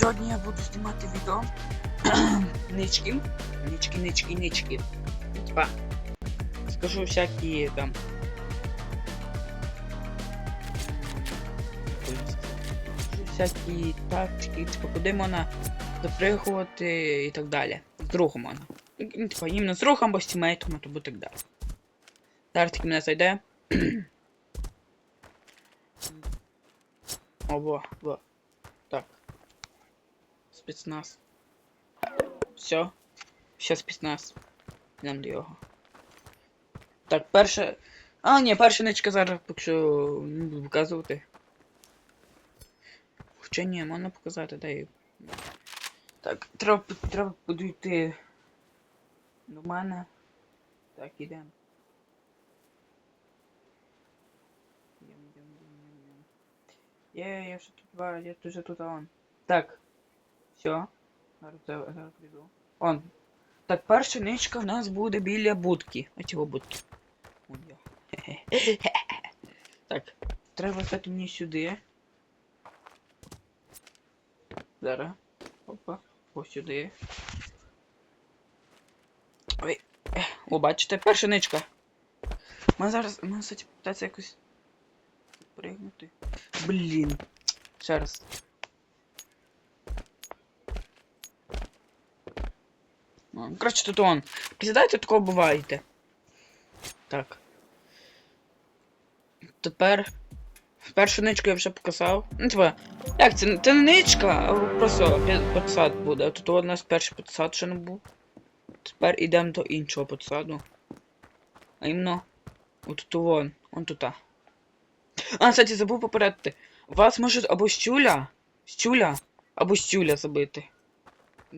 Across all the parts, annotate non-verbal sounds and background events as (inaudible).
Сьогодні я буду знімати відео. (clears throat) нички. Нички, нички, нички. Типа. Скажу всякі там. Скажу всякі тактики, типа, куди можна запригувати і так далі. З другом можна. Ну, Типа, іменно з другом або з тімейтом, або так далі. Зараз таки мене зайде. (clears throat) Ого, во. Спецназ. Все. Все спецназ. Йдемо до його. Так, перше. А, ні, перша ничка зараз поки що не буду показувати. Хоча ні, можна показати, дай. Так, треба, треба підійти до мене. Так, ідемо. Є, я вже тут два, я тут вже тут. Так. Все. Зараз, зараз, зараз прийду. Он. Так, перша ничка в нас буде біля будки. А чого будки? (laughs) Так. Треба стати мені сюди. Зараз. Опа. Ось сюди. Ой. О, бачите, перша ничка. Ми зараз. Ми кстати, питатися якось. Пригнути. Блін. Ще раз. Коротше, тут он. Кидайте такого буваєте. Так. Тепер. Першу ничку я вже показав. Ну, типа, як це? Це не ничка, а просто подсад буде. Тут у нас перший подсад ще не був. Тепер йдемо до іншого подсаду. А іменно. Отут вон. Он тута. А, кстати, забув попередити. Вас можуть або щуля, щуля, або щуля забити.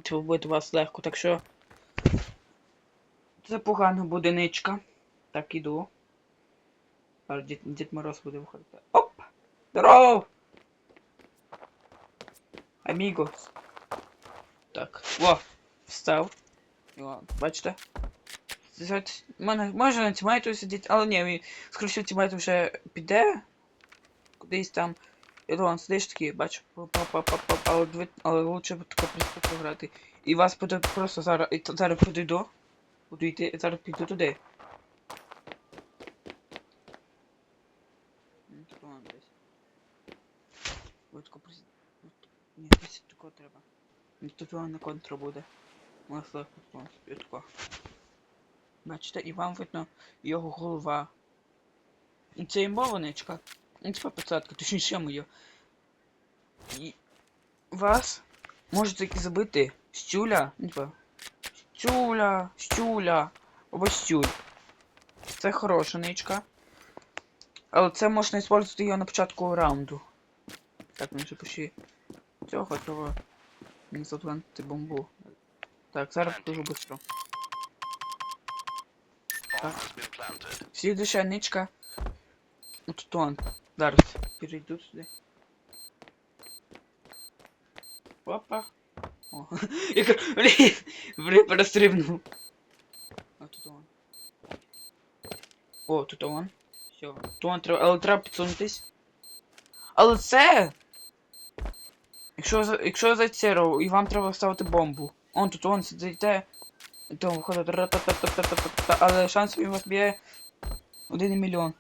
Це буде вас легко, так що. Це погано буде ничка. Так, іду. Зараз Дід, Дід Мороз буде виходити. Оп! Здоров! Амігос. Так. О! Встав. О, бачите? Мене може на тімайту сидіти, але ні, він, скоріше тімайт вже піде. Кудись там. І Рон, сидиш такий, бачу, але, лучше тако приступу грати. І вас буде просто зараз, зараз підійду. Буду йти, зараз піду туди. Ну, тут вон треба. Ну, Тут вон на контра буде. Легко, тако. Бачите, і вам видно його голова. І це імбованичка. Ну, типа пацатка, точніше моє. І вас можуть забити ну, типа. Щуля, щуль. Це хороша ничка. Але це можна використовувати його на початку раунду. Так, ми вже почти цього того не запланити бомбу. Так, зараз покажу быстро. Так. Слідуща ничка. Тут он. Зараз перейду сюди. Опа. О, (laughs) я кажу, блін, блін, перестрибнув. А тут он. О, тут он. Все. Тут он треба, але треба підсунутись. Але це! Якщо, за- якщо зацеров, і вам треба ставити бомбу. Он тут он сидите. То виходить ра-та-та-та-та-та-та, але шанс він вас б'є один мільйон.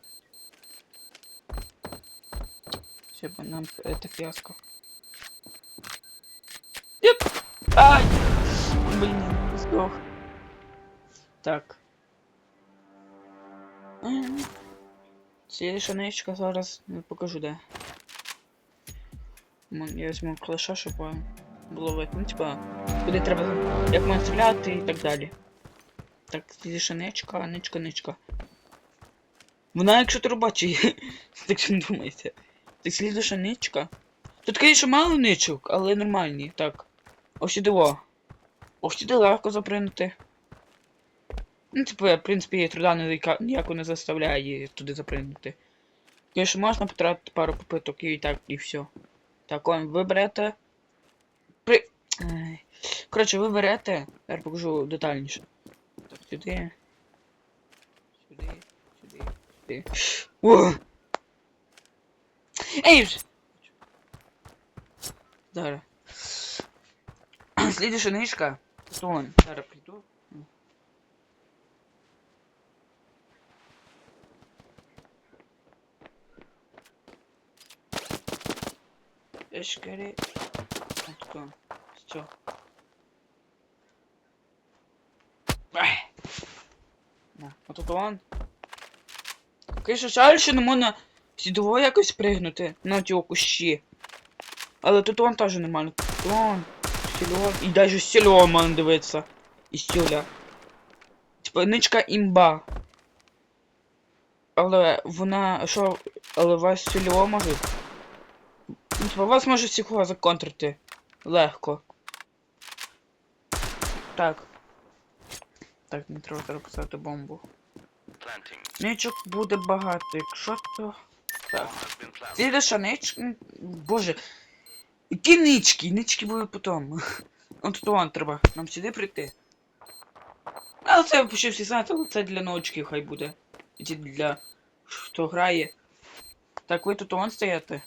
Ще нам это фіаско. Нет! Ай! Блин, сдох. Так. М. Слідша ничка зараз не покажу де. Я візьму клаша, щоб було видно, ну, типа, куди треба, як можна стріляти і так далі. Так, слідша ничка, ничка, ничка. Вона якщо турбачить, (laughs) так що не думайте. Так слідуша ничка. Тут, звісно, мало ничок, але нормальні. Так. Ось сюди во. Ось сюди легко запринути. Ну, типу, я, в принципі, я труда ніяка- ніяко не заставляє її туди запринути. Звісно, можна потратити пару попиток і так, і все. Так, он, ви берете. При. Коротше, ви берете. Зараз покажу детальніше. Так, сюди. Сюди, сюди, сюди. О! Ей! Зараз. Слідуюча нишка. Тут он. Зараз прийду. Эшкари. Отко. Все. На, отут он. Конечно, жаль, що не можна сюди якось пригнути на ті кущі. Але тут он теж нормально. Тут он. Сільон. І навіть сільон можна дивитися. І. Типа ничка імба. Але вона. що. Але вас сільо може. Ну, типа вас може всього законтрити. Легко. Так. Так, не треба треба поставити бомбу. Ничок буде багато, якщо то. Так. Слідуюча ничка. Боже. Які нички? Нички будуть потім. Он тут вон треба. Нам сюди прийти. Але це почти всі знають, але це для новичків хай буде. І для хто грає. Так, ви тут вон стоїте.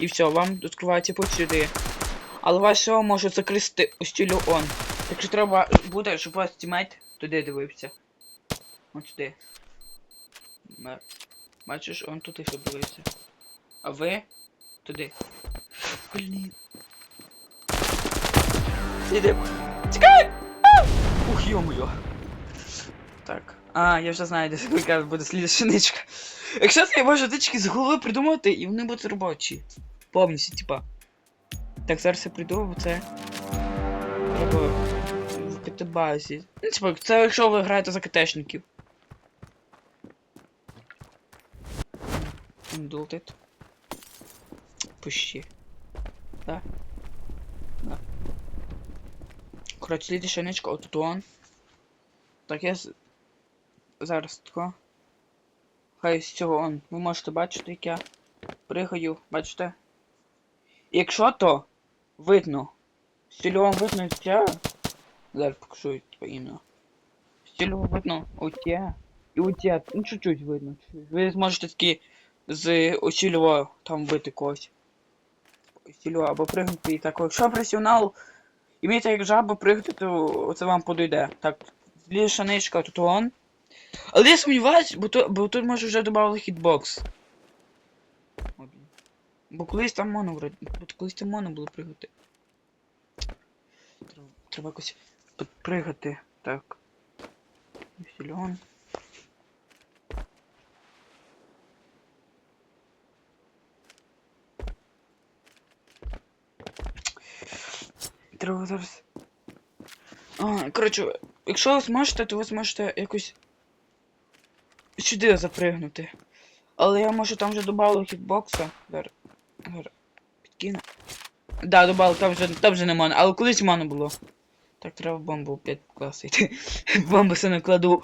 І все, вам відкривається путь сюди. Але вас всього може закрити у стілю он. Так що треба буде, щоб вас тімейт туди дивився. Ось сюди. Бачиш, он тут і ще дивився. А ви туди. Блін. Іди. Тікай! Ух, йо-моє. Так. А, я вже знаю, де яка буде слідча ничка. Якщо це може тички з голови придумати, і вони будуть робочі. Повністю, типа. Так, зараз я прийду, бо це. Треба в КТ-базі. Ну, типа, це якщо ви граєте за КТшників. Indulted. Пущі. Да. Да. Коротше, слідча ничка, отут он. Так, я зараз тако. Хай з цього он. Ви можете бачити, як я пригаю, бачите? Якщо то видно. Стільовом видно ця. Зараз покажу типа іменно. Стільово видно оте. І оте. Ну чуть-чуть видно. Ви зможете такі з осілював там бити когось. Осілював або пригнути і так. Якщо професіонал імієте як жаба пригнути, то це вам подойде. Так, зліша ничка тут он. Але я сумніваюсь, бо, то, бо тут може вже додали хітбокс. Бо колись там моно вроді. Бо колись там моно було пригати. Треба якось підпригати. Так. Сільон. Треба зараз. А, коротше, якщо ви зможете, то ви зможете якось сюди запригнути. Але я може там вже добавив хітбокса. Зараз. Зараз. Підкину. Да, добавив, там вже, там вже не мана. Але колись мана було. Так, треба бомбу опять класити. (laughs) Бомбу все накладу.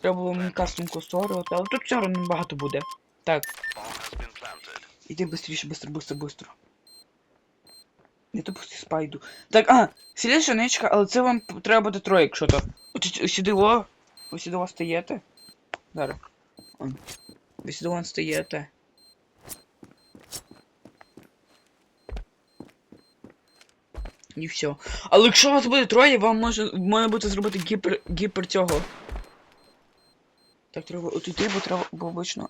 Треба було мені кастомку створювати, але тут все одно багато буде. Так, Bomb has been planted. іди быстріше, быстро, быстро, быстро. Я тут просто спайду. Так, а, сіліша ничка, але це вам треба буде троє, якщо то. Ось ось сюди о. Сюди о стаєте. Зараз. Ви вон стаєте. І все. Але якщо вас буде троє, вам може, може бути зробити гіпер, гіпер цього. Так, треба от йти, бо треба, бо обично.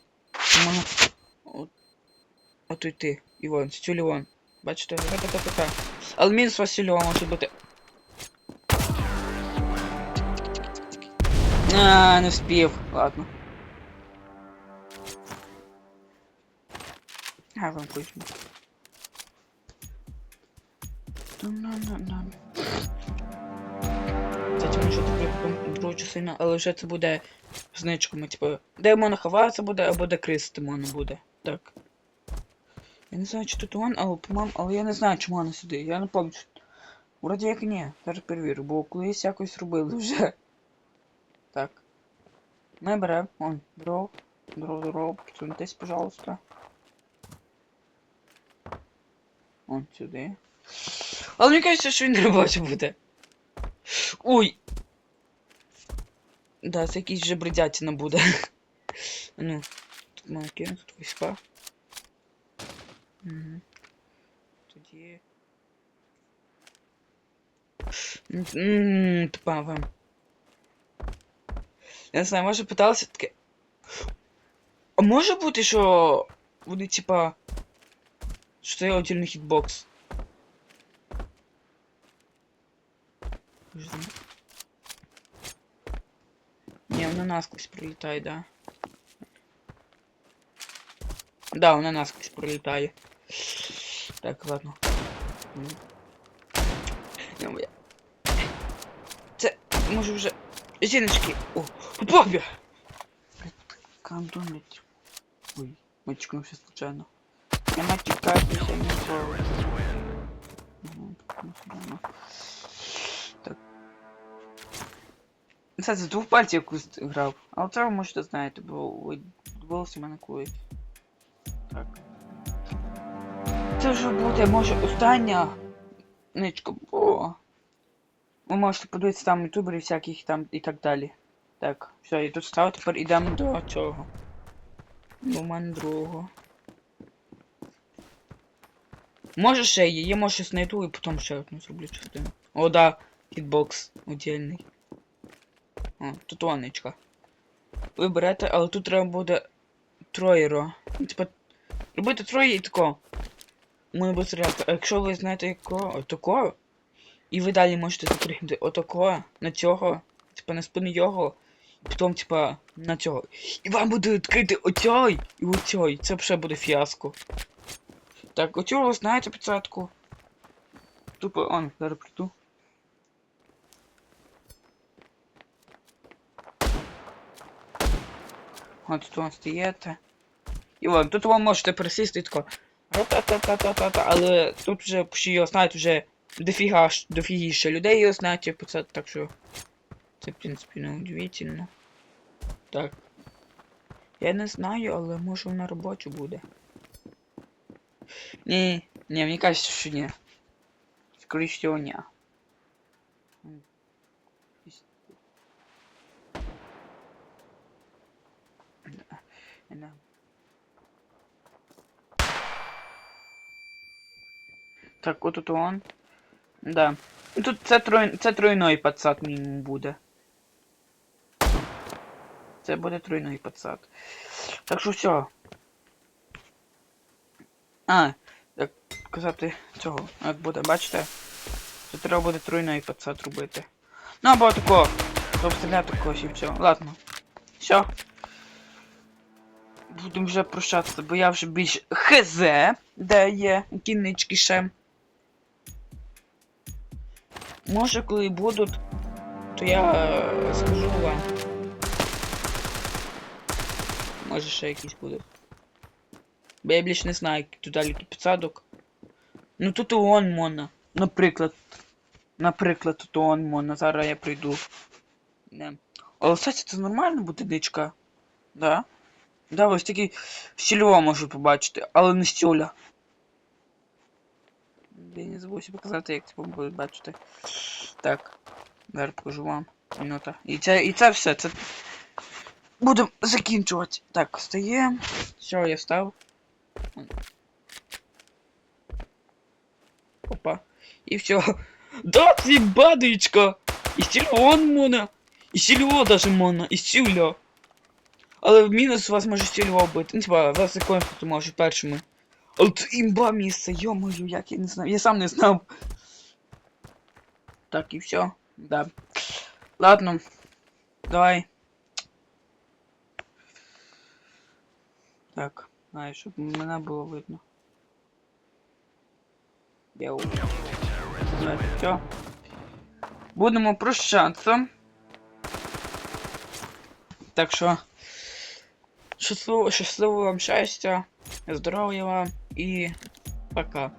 Можна... От, от йти. І вон, стюлі вон. Бачите? Та-та-та-та-та. Але Васильова може бути. А, не вспів. Ладно. А, вам. Дум-дум-дум-дум. Кстати, вони що таке другу частину, але вже це буде значками, типу, де можна ховатися буде, або де крисити можна буде. Так. Я не знаю, чи тут он, але по-моєму, але я не знаю, чому вона сюди. Я не пам'ятаю. Вроді як ні. Зараз перевірю, бо колись якось робили (laughs) вже. Так. Ми беремо. Он, дров. Дров, дров. Підсуньтесь, пожалуйста. Он сюди. Але мені кажеться, що він робочий буде. Ой! Да, це якийсь вже бредятина буде. (laughs) ну, тут має тут виспа. Угу. Тоді. Ммм, тупа. Я не знаю, може питалися таке. А може бути, що вони типа. Що це отдельний хітбокс? Подожди. Не, вона насквозь пролітає, да. Да, вона насквозь пролітає. Так, ладно. Я- Це може вже. Жіночки. О, попався! Кандонить. Ой, мочкнувся случайно. Я матюкаюся, не. Мгм, ну. Так. Це з двох пальців якусь грав. Але це ви можете знаєте, бо ви дивилися мене колись. Це вже буде, може, остання ничка, бо... Ви можете подивитися там ютуберів всяких там і так далі. Так, все, і тут став, тепер йдемо до цього. До мене другого. Може ще є, я може знайду і потім ще одну зроблю частину. О, да, хітбокс отдельний. О, тут воничка. Ви берете, але тут треба буде троєро. Типа, робити троє і тако. Стріляти. А якщо ви знаєте якого, отакого, і ви далі можете запригнути отакого, на цього, типа на спину його, і потім, типа, на цього. І вам буде відкрити оцей і оцей. Це вже буде фіаско. Так, оцього ви знаєте п'ятсотку. Тупо, он, зараз прийду. От тут ви стоїте. І вон, тут ви можете присісти і тако. Ра-та-та-та-та-та-та, але тут вже почти його знають вже дофіга, дофігіше людей його знають, типу це, так що. Це, в принципі, не удивительно. Так. Я не знаю, але може вона робоча буде. Ні, ні, мені кажется, що ні. Скоріше всього, ні. Іс- Да, да. Так, от тут он. Да. Тут це, трой... це тройной подсад мінімум буде. Це буде тройной подсад. Так що все. А, як казати цього, як буде, бачите? Це треба буде тройной подсад робити. Ну або тако. Щоб стріляти когось і все. Ладно. Все. Будемо вже прощатися, бо я вже більш хз, де є кіннички ще. Може, коли будуть, то я е, скажу вам. Може ще якісь будуть. Бо я більш не знаю, які тут далі тут підсадок. Ну тут он мона. Наприклад. Наприклад, тут он мона. Зараз я прийду. Не. Але кстати, це нормально буде дичка. Да? Да, ось тільки сільова можу побачити, але не стюля. Я не забувся показати, як це буде бачити. Так. Зараз покажу вам. Минута. І це, і це все. Це... Будемо закінчувати. Так, встаємо. Все, я встав. Опа. І все. Да, це бадичка! І сільвон мона! І сільво даже мона, і сюля. Але в мінус вас може сільво бити. Ну, типа, вас тут може першими. Це імба місце, йо-моє, як я не знаю. Я сам не знав. Так, і все. Да. Ладно. Давай. Так, знаю, щоб мене було видно. Я у. Так, все. Будемо прощатися. Так що. Щасливо, щасливого вам щастя, здоров'я вам і пока.